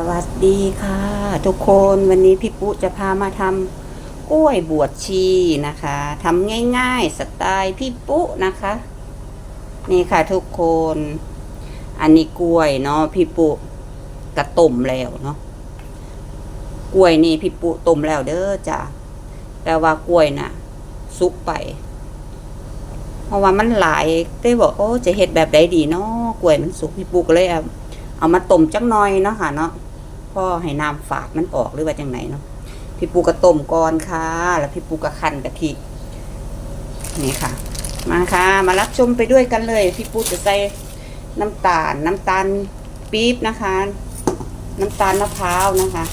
สวัสดีค่ะ ทุกคนวันนี้พี่ปุ๊จะพามาทำกล้วยบวชชีนะคะทำง่ายๆสไตล์พี่ปุ๊นะคะ นี่ค่ะทุกคน อันนี้กล้วยเนาะพี่ปุ๊กระต้มแล้วเนาะกล้วยนี่พี่ปุ๊ต้มแล้วเด้อจ้ะแต่ว่ากล้วยน่ะสุกไป เพราะว่ามันหลายได้บอกโอ้จะเฮ็ดแบบใดดีเนาะกล้วยมันสุกพี่ปุ๊ก็เลยเอาเอามาต้มจักหน่อยเนาะค่ะเนาะ พ่อให้น้ำฝาดมันออกหรือว่าจังไหนเนาะพี่ปูกระต้มก่อนค่ะ แล้วพี่ปูกระคันกะทินี่ค่ะ มาค่ะ มารับชมไปด้วยกันเลย พี่ปูจะใส่น้ำตาล น้ำตาลปี๊บนะคะ น้ำตาลมะพร้าวนะคะ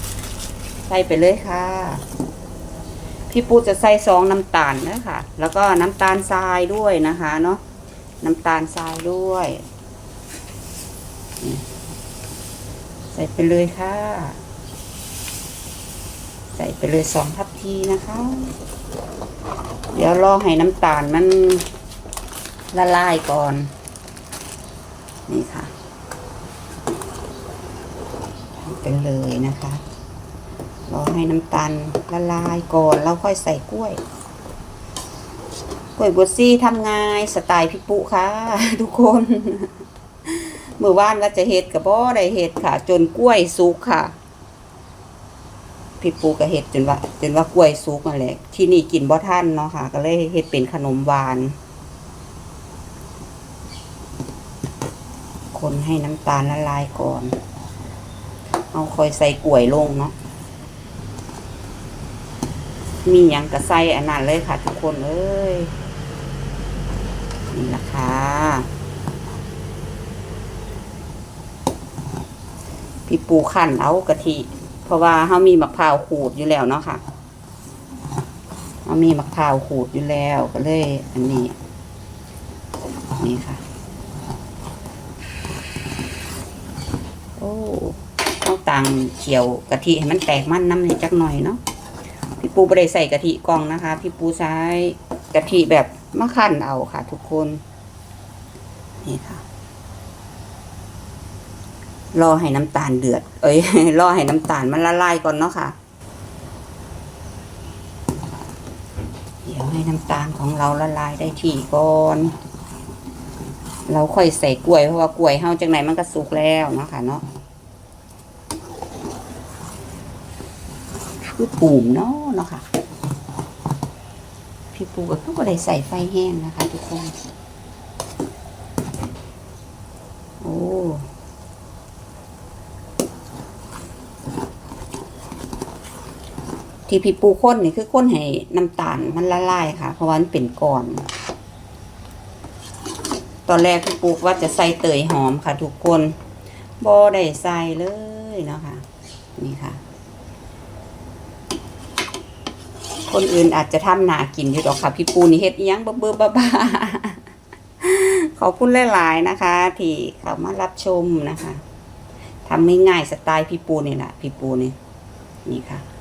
ใส่ไปเลยค่ะ พี่ปูจะใส่ซองน้ำตาลนะคะแล้วก็น้ำตาลทรายด้วยนะคะ เนาะน้ำตาลทรายด้วย ใส่ไปเลยค่ะ ใส่ไปเลยสองทัพทีนะคะ เดี๋ยวรอให้น้ำตาลมันละลายก่อน นี่ค่ะทำไปเลยนะคะรอให้น้ำตาลละลายก่อนแล้วค่อยใส่กล้วย กล้วยบวชซี่ทำง่ายสไตล์พี่ปุค่ะ ทุกคน มื่อวานว่าจะเฮ็ดกับบ่ได้เฮ็ดค่ะ จนกล้วยสุกค่ะ พี่ปูก็เฮ็ดจนว่าจนว่ากล้วยสุกนั่นแหละที่นี่กินบ่ทันเนาะค่ะ ก็เลยเฮ็ดเป็นขนมหวาน คนให้น้ำตาลละลายก่อน เอาคอยใส่กล้วยลงเนาะมีหยังก็ใส่อันนั้นเลยค่ะ ทุกคนเอ้ยนี่ละค่ะ พี่ปูขั่นเอากะทิเพราะว่าเขามีมะพร้าวขูดอยู่แล้วเนาะค่ะเขามีมะพร้าวขูดอยู่แล้วก็เลย อันนี้นี่ค่ะ โอ้เอาตังเขียวกะทิให้มันแตกมันน้ำนิดจักหน่อยเนาะพี่ปูไม่ได้ใส่กะทิกล่องนะคะ พี่ปูใช้กะทิแบบมะขั่นเอาค่ะ ทุกคน นี่ค่ะ รอให้น้ำตาลเดือด เอ้ยรอให้น้ำตาลมันละลายก่อนเนาะค่ะ เดี๋ยวให้น้ำตาลของเราละลายได้ที่ก่อน เราค่อยใส่กล้วยเพราะว่ากล้วยเฮาจังไหนมันก็สุกแล้วเนาะค่ะเนาะคือปูมเนาะเนาะค่ะ พี่ปูก็ก็ได้ใส่ไฟแห้งนะคะ ทุกคน โอ้ ที่พี่ปูข้นนี่คือข้นให้น้ำตาลมันละลายค่ะ เพราะว่ามันเป็นก้อน ตอนแรกพี่ปูว่าจะใส่เตยหอมค่ะ ทุกคนบอได้ใส่เลยเนาะคะนี่ค่ะ คนอื่นอาจจะทำหนากินอยู่ดอกค่ะ พี่ปูนี่เฮ็ดอิหยังเบื่อๆบ้าขอบคุณหลายๆนะคะ ที่เข้ามารับชมนะคะทำง่ายๆสไตล์พี่ปูนี่แหละพี่ปูนี่นี่ค่ะ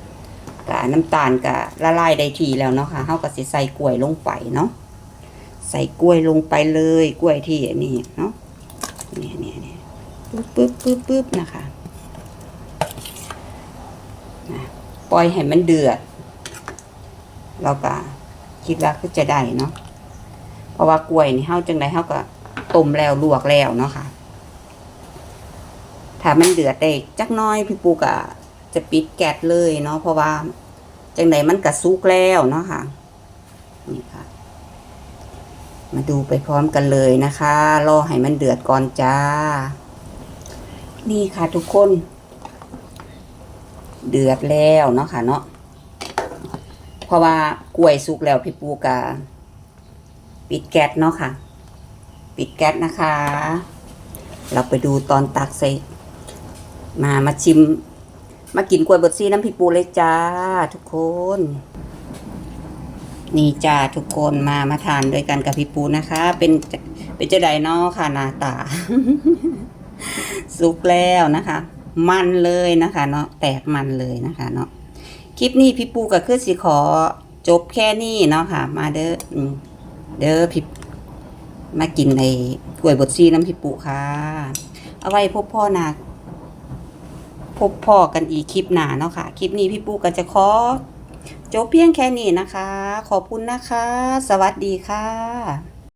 กะน้ำตาลกะละลายได้ทีแล้วเนาะค่ะเฮาก็สิใส่กล้วยลงไปเนาะใส่กล้วยลงไปเลยกล้วยที่นนี้เนาะนี่นี่นี่ปึ๊บปึ๊บปึ๊บปึ๊บนะคะนะปล่อยให้มันเดือดเราก็คิดว่าคือจะได้เนาะเพราะว่ากล้วยนี่เฮาจังไดเฮาก็ต้มแล้วลวกแล้วเนาะค่ะถ้ามันเดือดได้จักน้อยพี่ปูกะ จะปิดแก๊สเลยเนาะเพราะว่าจังไหนมันกระซุกแล้วเนาะค่ะนี่ค่ะ มาดูไปพร้อมกันเลยนะคะรอให้มันเดือดก่อนจ้า นี่ค่ะทุกคน เดือดแล้วเนาะค่ะเนาะเพราะว่ากล้วยสุกแล้วพี่ปูกาปิดแก๊สเนาะค่ะ ปิดแก๊สนะคะ เราไปดูตอนตักใส่มามาชิม มากินกล้วยบดซีน้ำพริกปูเลยจ้า ทุกคน นี่จ้าทุกคนมามาทานด้วยกันกับพี่ปูนะคะ เป็นเป็นเจ้าไดนอค่ะนาตาสุกแล้วนะคะ มันเลยนะคะ เนาะแตกมันเลยนะคะเนาะคลิปนี้พี่ปูกับคือสิขอจบแค่นี้เนาะค่ะ มาเด้อเด้อพี่มากินในกล้วยบดซีน้ำพี่ปูค่ะ เอาไว้พบพ่อนา พบพ่อกันอีกคลิปหน้าเนาะค่ะ คลิปนี้พี่ปุ๊ก็จะขอจบเพียงแค่นี้นะคะ ขอบคุณนะคะ สวัสดีค่ะ